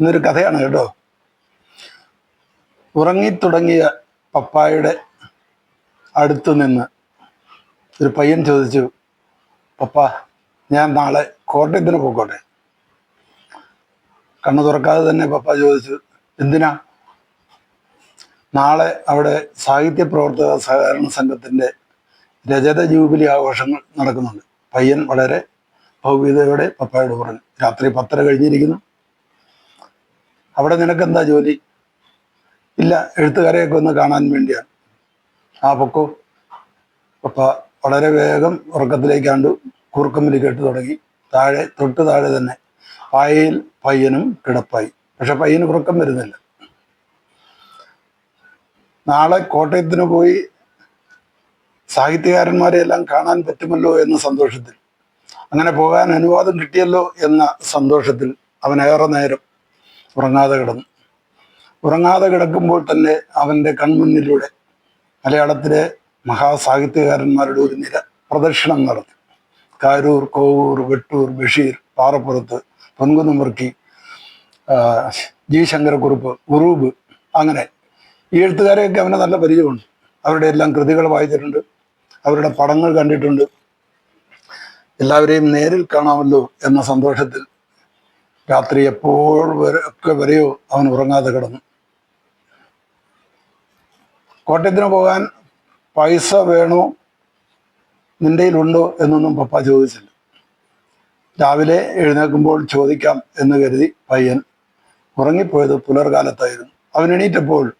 ഇന്നൊരു കഥയാണ് കേട്ടോ. ഉറങ്ങിത്തുടങ്ങിയ പപ്പായുടെ അടുത്തു നിന്ന് ഒരു പയ്യൻ ചോദിച്ചു പപ്പ ഞാൻ നാളെ കോട്ടയത്തിന് പോയിക്കോട്ടെ? കണ്ണു തുറക്കാതെ തന്നെ പപ്പ ചോദിച്ചു എന്തിനാ? നാളെ അവിടെ സാഹിത്യ പ്രവർത്തക സഹകരണ സംഘത്തിന്റെ രജത ജൂബിലി ആഘോഷങ്ങൾ നടക്കുന്നുണ്ട്. പയ്യൻ വളരെ ഭൗതികതയോടെ പപ്പായോട് പറഞ്ഞു രാത്രി പത്തര കഴിഞ്ഞിരിക്കുന്നു. അവിടെ നിനക്കെന്താ ജോലി? ഇല്ല എഴുത്തുകാരെയൊക്കെ ഒന്ന് കാണാൻ വേണ്ടിയാണ്. ആ പൊക്കോ. അപ്പ വളരെ വേഗം ഉറക്കത്തിലേക്കാണ്ട് കൂർക്കമ്പലി കേട്ട് തുടങ്ങി. താഴെ തൊട്ട് താഴെ തന്നെ പായയിൽ പയ്യനും കിടപ്പായി. പക്ഷെ പയ്യന് ഉറക്കം വരുന്നില്ല. നാളെ കോട്ടയത്തിന് പോയി സാഹിത്യകാരന്മാരെ എല്ലാം കാണാൻ പറ്റുമല്ലോ എന്ന സന്തോഷത്തിൽ. അങ്ങനെ പോകാൻ അനുവാദം കിട്ടിയല്ലോ എന്ന സന്തോഷത്തിൽ അവൻ ഏറെ നേരം ഉറങ്ങാതെ കിടന്നു. ഉറങ്ങാതെ കിടക്കുമ്പോൾ തന്നെ അവന്റെ കൺമുന്നിലൂടെ മലയാളത്തിലെ മഹാസാഹിത്യകാരന്മാരുടെ ഒരു നിര പ്രദക്ഷിണം നടത്തി. കാരൂർ കോവൂർ വെട്ടൂർ ബഷീർ പാറപ്പുറത്ത് പൊൻകുന്നമുറുക്കി ജി ശങ്കരക്കുറുപ്പ് ഉറൂബ് അങ്ങനെ ഈ എഴുത്തുകാരെയൊക്കെ അവന് നല്ല പരിചയമുണ്ട്. അവരുടെ എല്ലാം കൃതികൾ വായിച്ചിട്ടുണ്ട്. അവരുടെ പടങ്ങൾ കണ്ടിട്ടുണ്ട്. എല്ലാവരെയും നേരിൽ കാണാമല്ലോ എന്ന സന്തോഷത്തിൽ രാത്രി എപ്പോൾ വരെ ഒക്കെ വരെയോ അവൻ ഉറങ്ങാതെ കിടന്നു. കോട്ടയത്തിന് പോകാൻ പൈസ വേണോ? നിന്റെ ഉണ്ടോ എന്നൊന്നും പപ്പ ചോദിച്ചില്ല. രാവിലെ എഴുന്നേൽക്കുമ്പോൾ ചോദിക്കാം എന്ന് കരുതി പയ്യൻ ഉറങ്ങിപ്പോയത് പുലർകാലത്തായിരുന്നു. അവൻ എണീറ്റപ്പോൾ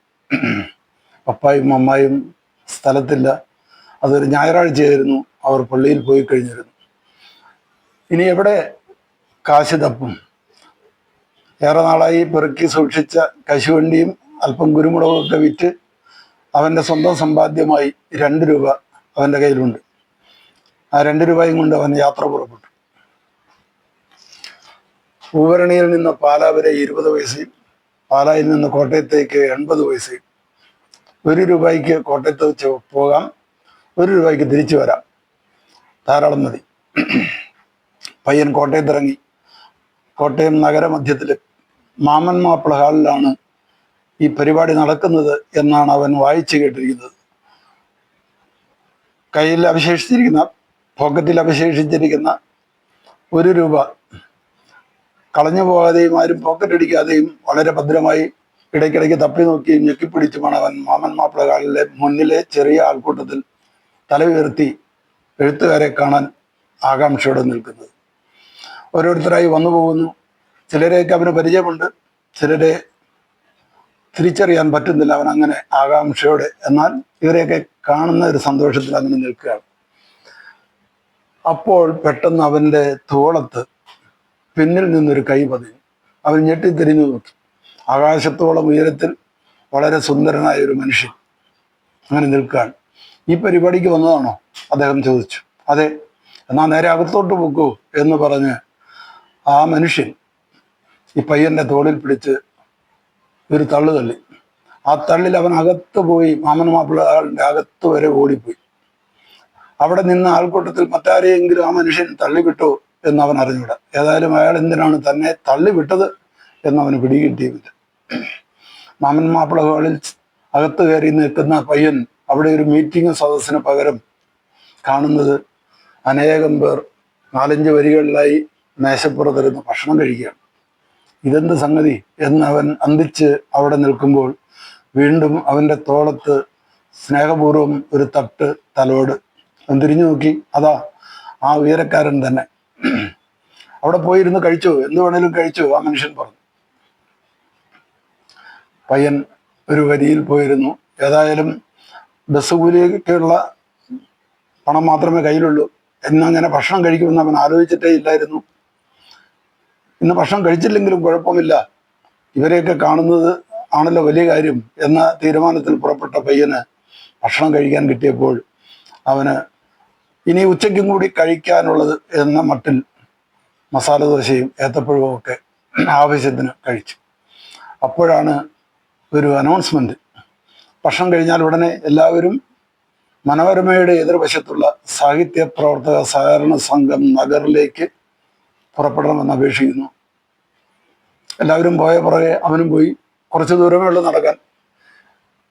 പപ്പായും അമ്മായും സ്ഥലത്തില്ല. അതൊരു ഞായറാഴ്ചയായിരുന്നു. അവർ പള്ളിയിൽ പോയി കഴിഞ്ഞിരുന്നു. ഇനി എവിടെ കാശ് തപ്പും? ഏറെ നാളായി പെറുക്കി സൂക്ഷിച്ച കശുവണ്ടിയും അല്പം കുരുമുളകൊക്കെ വിറ്റ് അവന്റെ സ്വന്തം സമ്പാദ്യമായി രണ്ട് രൂപ അവന്റെ കയ്യിലുണ്ട്. ആ രണ്ട് രൂപയും കൊണ്ട് അവൻ യാത്ര പുറപ്പെട്ടു. പൂവരണിയിൽ നിന്ന് പാലാ വരെ ഇരുപത് പൈസയും പാലായിൽ നിന്ന് കോട്ടയത്തേക്ക് എൺപത് പൈസയും. ഒരു രൂപയ്ക്ക് കോട്ടയത്ത് വെച്ച് പോകാം ഒരു രൂപയ്ക്ക് തിരിച്ചു വരാം. ധാരാളം മതി. പയ്യൻ കോട്ടയത്തിറങ്ങി. കോട്ടയം നഗരമധ്യത്തിൽ മാമൻ മാപ്പിള ഹാളിലാണ് ഈ പരിപാടി നടക്കുന്നത് എന്നാണ് അവൻ വായിച്ചു കേട്ടിരിക്കുന്നത്. കയ്യിൽ അവശേഷിച്ചിരിക്കുന്ന പോക്കറ്റിൽ അവശേഷിച്ചിരിക്കുന്ന ഒരു രൂപ കളഞ്ഞു പോകാതെയും ആരും പോക്കറ്റ് അടിക്കാതെയും വളരെ ഭദ്രമായി ഇടയ്ക്കിടയ്ക്ക് തപ്പി നോക്കിയും ഞെക്കിപ്പിടിച്ചുമാണ് അവൻ മാമൻ മാപ്പിളകാലിലെ മുന്നിലെ ചെറിയ ആൾക്കൂട്ടത്തിൽ തല ഉയർത്തി എഴുത്തുകാരെ കാണാൻ ആകാംക്ഷയോടെ നിൽക്കുന്നത്. ഓരോരുത്തരായി വന്നു പോകുന്നു ചിലരെയൊക്കെ അവന് പരിചയമുണ്ട്. ചിലരെ തിരിച്ചറിയാൻ പറ്റുന്നില്ല അവൻ അങ്ങനെ ആകാംക്ഷയോടെ. എന്നാൽ ഇവരെയൊക്കെ കാണുന്ന ഒരു സന്തോഷത്തിൽ അങ്ങനെ നിൽക്കുകയാണ്. അപ്പോൾ പെട്ടെന്ന് അവന്റെ തോളത്ത് പിന്നിൽ നിന്നൊരു കൈ പതിഞ്ഞു. അവൻ ഞെട്ടിത്തിരിഞ്ഞു നോക്കി. ആകാശത്തോളം ഉയരത്തിൽ വളരെ സുന്ദരനായ ഒരു മനുഷ്യൻ അങ്ങനെ നിൽക്കുകയാണ്. ഈ പരിപാടിക്ക് വന്നതാണോ? അദ്ദേഹം ചോദിച്ചു. അതെ എന്നാ നേരെ അകത്തോട്ട് പോക്കൂ എന്ന് പറഞ്ഞ് ആ മനുഷ്യൻ ഈ പയ്യന്റെ തോളിൽ പിടിച്ച് ഒരു തള്ളു തള്ളി. ആ തള്ളിൽ അവൻ അകത്ത് പോയി മാമൻ മാപ്പിളയുടെ അകത്ത് വരെ ഓടിപ്പോയി. അവിടെ നിന്ന് ആൾക്കൂട്ടത്തിൽ മറ്റാരെയെങ്കിലും ആ മനുഷ്യൻ തള്ളിവിട്ടോ എന്ന് അവൻ അറിഞ്ഞൂട. ഏതായാലും അയാൾ എന്തിനാണ് തന്നെ തള്ളിവിട്ടത് എന്ന് അവന് പിടികിട്ടിയുമില്ല മാമൻ മാപ്പിള ഹാളിൽ അകത്ത് കയറി നിൽക്കുന്ന പയ്യൻ അവിടെ ഒരു മീറ്റിംഗ് സദസ്സിന് പകരം കാണുന്നത് അനേകം പേർ നാലഞ്ച് വരികളിലായി മേശപ്പുറത്തിരുന്ന് ഭക്ഷണം കഴിക്കുകയാണ്. ഇതെന്ത് സംഗതി എന്ന് അവൻ അന്തിച്ച് അവിടെ നിൽക്കുമ്പോൾ വീണ്ടും അവന്റെ തോളത്ത് സ്നേഹപൂർവം ഒരു തട്ട് തലോട്. അവൻ തിരിഞ്ഞു നോക്കി അതാ ആ ഉയരക്കാരൻ തന്നെ. അവിടെ പോയിരുന്ന് കഴിച്ചോ? എന്ത് വേണേലും കഴിച്ചോ? ആ മനുഷ്യൻ പറഞ്ഞു. പയ്യൻ ഒരു വരിയിൽ പോയിരുന്നു. ഏതായാലും ബസ് കൂലിയൊക്കെയുള്ള പണം മാത്രമേ കയ്യിലുള്ളൂ. എന്നങ്ങനെ ഭക്ഷണം കഴിക്കുമെന്ന് അവൻ ആലോചിച്ചിട്ടേ ഇല്ലായിരുന്നു. ഇന്ന് ഭക്ഷണം കഴിച്ചില്ലെങ്കിലും കുഴപ്പമില്ല. ഇവരെയൊക്കെ കാണുന്നത് ആണല്ലോ വലിയ കാര്യം എന്ന തീരുമാനത്തിൽ പുറപ്പെട്ട പയ്യന് ഭക്ഷണം കഴിക്കാൻ കിട്ടിയപ്പോൾ അവന് ഇനി ഉച്ചയ്ക്കും കൂടി കഴിക്കാനുള്ളത് എന്ന മട്ടിൽ മസാല ദോശയും ഏത്തപ്പഴവും ഒക്കെ ആവശ്യത്തിന് കഴിച്ചു. അപ്പോഴാണ് ഒരു അനൗൺസ്മെന്റ് ഭക്ഷണം കഴിഞ്ഞാൽ ഉടനെ എല്ലാവരും മനോരമയുടെ എതിർവശത്തുള്ള സാഹിത്യ പ്രവർത്തക സഹകരണ സംഘം നഗറിലേക്ക് പുറപ്പെടണമെന്ന് അപേക്ഷിക്കുന്നു. എല്ലാവരും പോയ പുറകെ അവനും പോയി. കുറച്ച് ദൂരമേ ഉള്ളൂ നടക്കാൻ.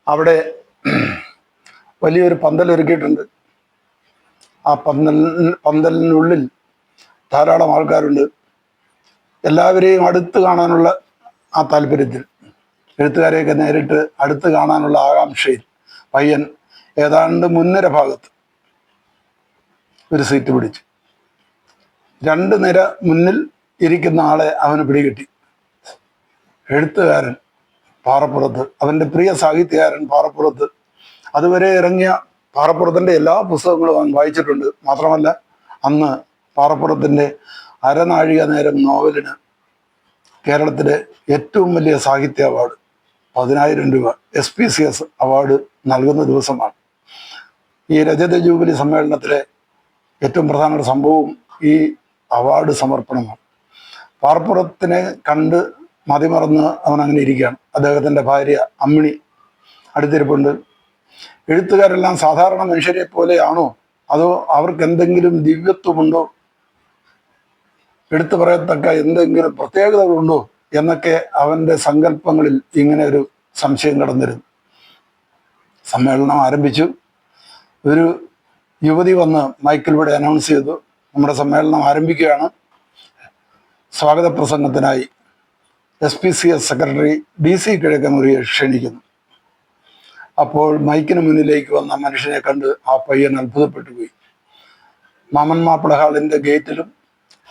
അവിടെ വലിയൊരു പന്തൽ ഒരുക്കിയിട്ടുണ്ട്. ആ പന്തൽ പന്തലിനുള്ളിൽ ധാരാളം ആൾക്കാരുണ്ട്. എല്ലാവരെയും അടുത്ത് കാണാനുള്ള ആ താല്പര്യത്തിൽ. എഴുത്തുകാരെയൊക്കെ നേരിട്ട് അടുത്ത് കാണാനുള്ള ആകാംക്ഷയിൽ പയ്യൻ ഏതാണ്ട് മുൻനിര ഭാഗത്ത് ഒരു സീറ്റ് പിടിച്ചു. രണ്ട് നിര മുന്നിൽ ഇരിക്കുന്ന ആളെ അവന് പിടികിട്ടി. എഴുത്തുകാരൻ പാറപ്പുറത്ത് അവന്റെ പ്രിയ സാഹിത്യകാരൻ പാറപ്പുറത്ത്. അതുവരെ ഇറങ്ങിയ പാറപ്പുറത്തിന്റെ എല്ലാ പുസ്തകങ്ങളും അവൻ വായിച്ചിട്ടുണ്ട്. മാത്രമല്ല അന്ന് പാറപ്പുറത്തിന്റെ അരനാഴിക നേരം നോവലിന് കേരളത്തിലെ ഏറ്റവും വലിയ സാഹിത്യ അവാർഡ് പതിനായിരം രൂപ S P C S award നൽകുന്ന ദിവസമാണ്. ഈ രജത ജൂബിലി സമ്മേളനത്തിലെ ഏറ്റവും പ്രധാനപ്പെട്ട സംഭവവും ഈ അവാർഡ് സമർപ്പണമാണ് പാർപ്പുറത്തിനെ കണ്ട് മതിമറന്ന് അവൻ അങ്ങനെ ഇരിക്കുകയാണ്. അദ്ദേഹത്തിന്റെ ഭാര്യ അമ്മിണി അടുത്തിരിപ്പുണ്ട്. എഴുത്തുകാരെല്ലാം സാധാരണ മനുഷ്യരെ പോലെയാണോ? അതോ അവർക്ക് എന്തെങ്കിലും ദിവ്യത്വമുണ്ടോ? എടുത്തു പറയത്തക്ക എന്തെങ്കിലും പ്രത്യേകതകളുണ്ടോ? എന്നൊക്കെ അവന്റെ സങ്കല്പങ്ങളിൽ ഇങ്ങനെ ഒരു സംശയം കടന്നിരുന്നു. സമ്മേളനം ആരംഭിച്ചു. ഒരു യുവതി വന്ന് മൈക്കിലൂടെ അനൗൺസ് ചെയ്തു. നമ്മുടെ സമ്മേളനം ആരംഭിക്കുകയാണ്. സ്വാഗത പ്രസംഗത്തിനായി S P C S secretary D C കിഴക്കമുറിയെ ക്ഷണിക്കുന്നു. അപ്പോൾ മൈക്കിന് മുന്നിലേക്ക് വന്ന മനുഷ്യനെ കണ്ട് ആ പയ്യൻ അത്ഭുതപ്പെട്ടു പോയി. മാമൻ മാപ്പിള ഹാളിന്റെ ഗേറ്റിലും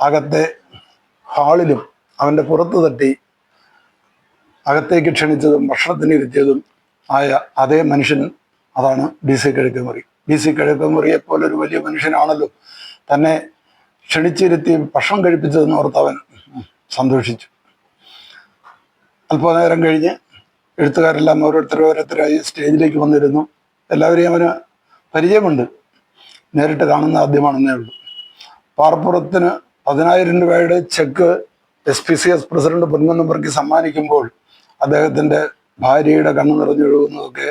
അകത്തെ ഹാളിലും അവന്റെ പുറത്ത് തട്ടി അകത്തേക്ക് ക്ഷണിച്ചതും ഭക്ഷണത്തിന് ഇരുത്തിയതും ആയ അതേ മനുഷ്യൻ അതാണ് D C Kizhakkemuri D C കിഴക്കമുറിയെ പോലെ ഒരു വലിയ മനുഷ്യനാണല്ലോ. തന്നെ ക്ഷണിച്ചിരുത്തി ഭക്ഷണം കഴിപ്പിച്ചതെന്ന് ഓർത്ത് അവൻ സന്തോഷിച്ചു. അല്പനേരം കഴിഞ്ഞ് എഴുത്തുകാരെല്ലാം ഓരോരുത്തർ ഓരോരുത്തരായി സ്റ്റേജിലേക്ക് വന്നിരുന്നു. എല്ലാവരെയും അവന് പരിചയമുണ്ട്. നേരിട്ട് കാണുന്ന ആദ്യമാണെന്നേ ഉള്ളൂ. പാറപ്പുറത്തിന് പതിനായിരം രൂപയുടെ cheque S P C S president പൊൻകുന്നപ്പുറയ്ക്ക് സമ്മാനിക്കുമ്പോൾ അദ്ദേഹത്തിന്റെ ഭാര്യയുടെ കണ്ണു നിറഞ്ഞൊഴുകുന്നതൊക്കെ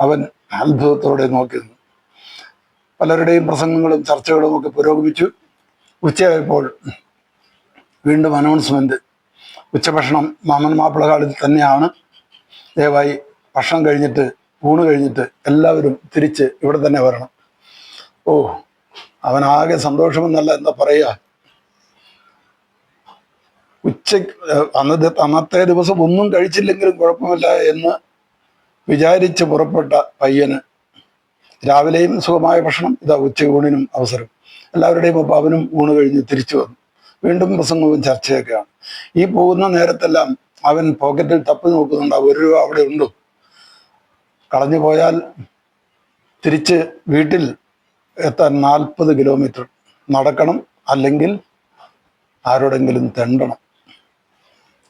അവൻ അത്ഭുതത്തോടെ നോക്കി. നിന്നു പലരുടെയും പ്രസംഗങ്ങളും ചർച്ചകളും ഒക്കെ പുരോഗമിച്ചു. ഉച്ചയായപ്പോൾ വീണ്ടും അനൗൺസ്മെന്റ് ഉച്ചഭക്ഷണം മാമൻ മാപ്പിള കാലത്തിൽ തന്നെയാണ്. ദയവായി ഭക്ഷണം കഴിഞ്ഞിട്ട് ഊണ് കഴിഞ്ഞിട്ട് എല്ലാവരും തിരിച്ച് ഇവിടെ തന്നെ വരണം. ഓ അവനാകെ സന്തോഷമെന്നല്ല എന്താ പറയുക ഉച്ച അന്നത്തെ അന്നത്തെ ദിവസം ഒന്നും കഴിച്ചില്ലെങ്കിലും കുഴപ്പമില്ല എന്ന് വിചാരിച്ച് പുറപ്പെട്ട പയ്യന് രാവിലെയും സുഖമായ ഭക്ഷണം ഇതാ ഉച്ചയൂണിനും അവസരം. എല്ലാവരുടെയും ഒപ്പം അവനും ഊണ് കഴിഞ്ഞ് തിരിച്ചു വന്നു. വീണ്ടും പ്രസംഗവും ചർച്ചയൊക്കെയാണ്. ഈ പോകുന്ന നേരത്തെല്ലാം അവൻ പോക്കറ്റിൽ തപ്പി നോക്കുന്നുണ്ട്. ഒരു രൂപ അവിടെ ഉണ്ടോ? കളഞ്ഞു പോയാൽ തിരിച്ച് വീട്ടിൽ എത്താൻ നാൽപ്പത് കിലോമീറ്റർ. നടക്കണം അല്ലെങ്കിൽ ആരോടെങ്കിലും തെണ്ടണം.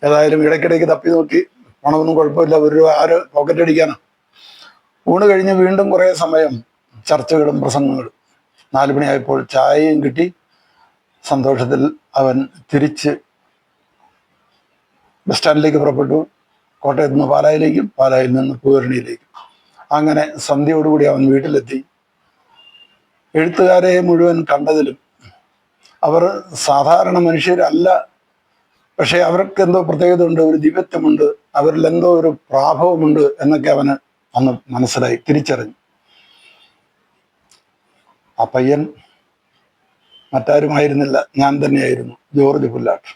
ഏതായാലും ഇടയ്ക്കിടയ്ക്ക് തപ്പി നോക്കി. പണമൊന്നും കുഴപ്പമില്ല. ഒരു രൂപ ആര് പോക്കറ്റ് അടിക്കാനാ ഊണ് കഴിഞ്ഞ് വീണ്ടും കുറേ സമയം ചർച്ചകളും പ്രസംഗങ്ങളും. നാല് മണിയായപ്പോൾ ചായയും കിട്ടി. സന്തോഷത്തിൽ അവൻ തിരിച്ച് ബസ് സ്റ്റാൻഡിലേക്ക് പുറപ്പെട്ടു. കോട്ടയത്ത് നിന്ന് പാലായിലേക്കും പാലായിൽ നിന്ന് പൂരണിയിലേക്കും അങ്ങനെ സന്ധ്യയോടുകൂടി അവൻ വീട്ടിലെത്തി. എഴുത്തുകാരെ മുഴുവൻ കണ്ടതിലും അവർ സാധാരണ മനുഷ്യരല്ല. പക്ഷേ അവർക്ക് എന്തോ പ്രത്യേകത ഉണ്ട് ഒരു ദിവ്യത്വമുണ്ട് അവരിൽ എന്തോ ഒരു പ്രാഭവമുണ്ട് എന്നൊക്കെ അവന് അന്ന് മനസ്സിലായി തിരിച്ചറിഞ്ഞു. ആ പയ്യൻ മറ്റാരുമായിരുന്നില്ല ഞാൻ തന്നെയായിരുന്നു ജോർജ് പുല്ലാട്ട്.